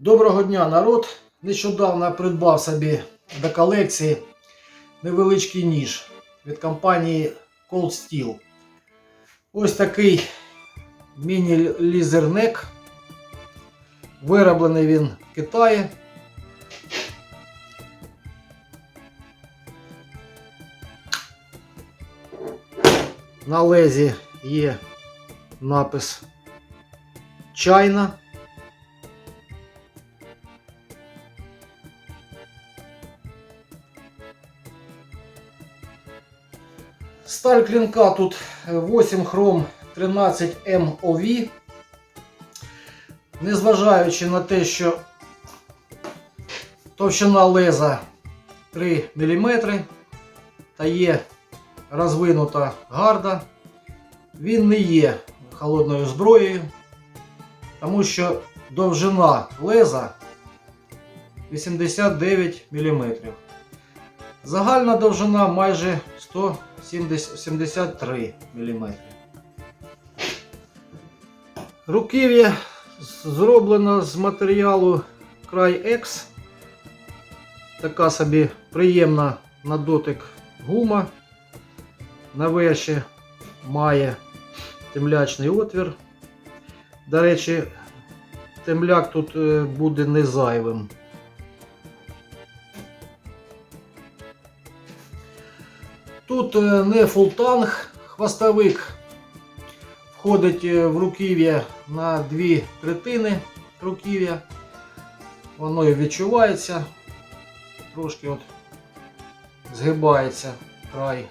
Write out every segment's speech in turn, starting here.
Доброго дня, народ! Нещодавно придбав собі до колекції невеличкий ніж від компанії Cold Steel. Ось такий міні-лізернек. Вироблений він в Китаї. На лезі є напис China. Сталь клинка тут 8 хром 13 MOV. Незважаючи на те, що товщина леза 3 мм та є розвинута гарда, він не є холодною зброєю, тому що довжина леза 89 мм. Загальна довжина майже 173 мм. Руків'я зроблено з матеріалу Cry-X. Така собі приємна на дотик гума. На верші має темлячний отвір. До речі, темляк тут е, буде не зайвим. Тут е, не фултанг, хвостовик входить е, в руків'я на дві третини руків'я. Воно і відчувається, трошки от згибається край.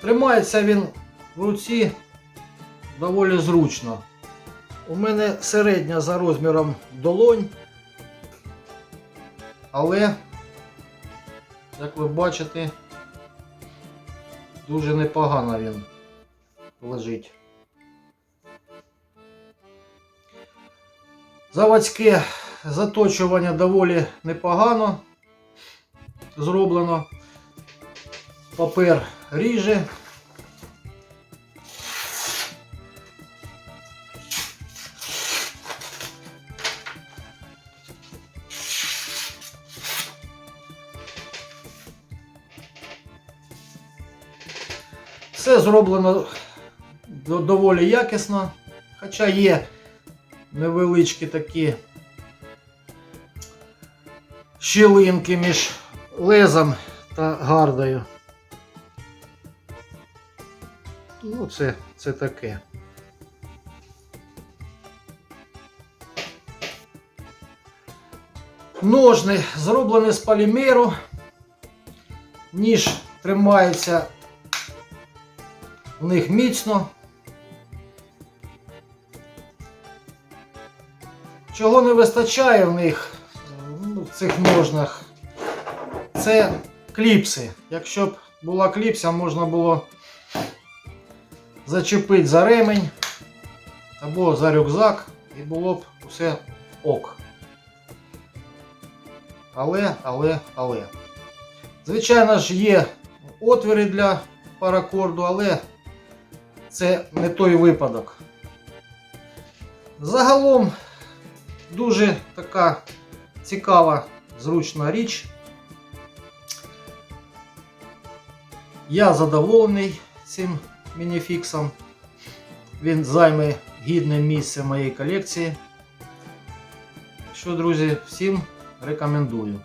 Тримається він в руці доволі зручно. У мене середня за розміром долонь, але як ви бачите, дуже непогано він лежить. Заводське заточування доволі непогано зроблено. Папер ріже. Все зроблено доволі якісно, хоча є невеличкі такі щілинки між лезом та гардою. Ну, це, це таке. Ножни зроблені з полімеру. Ніж тримається в них міцно. Чого не вистачає в них ну, в цих ножнах? Це кліпси. Якщо б була кліпса, можна було зачепити за ремень або за рюкзак і було б усе ок. Але, але, але. Звичайно ж, є отвіри для паракорду, але це не той випадок. Загалом дуже така цікава, зручна річ. Я задоволений цим мініфіксом. Він займе гідне місце моїй колекції. Що, друзі, всім рекомендую.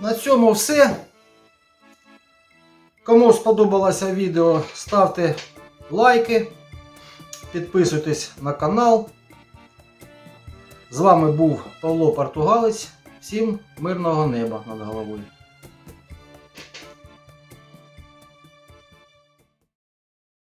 На цьому все. Кому сподобалося відео, ставте лайки, підписуйтесь на канал. З вами був Павло Португалець. Всім мирного неба над головою.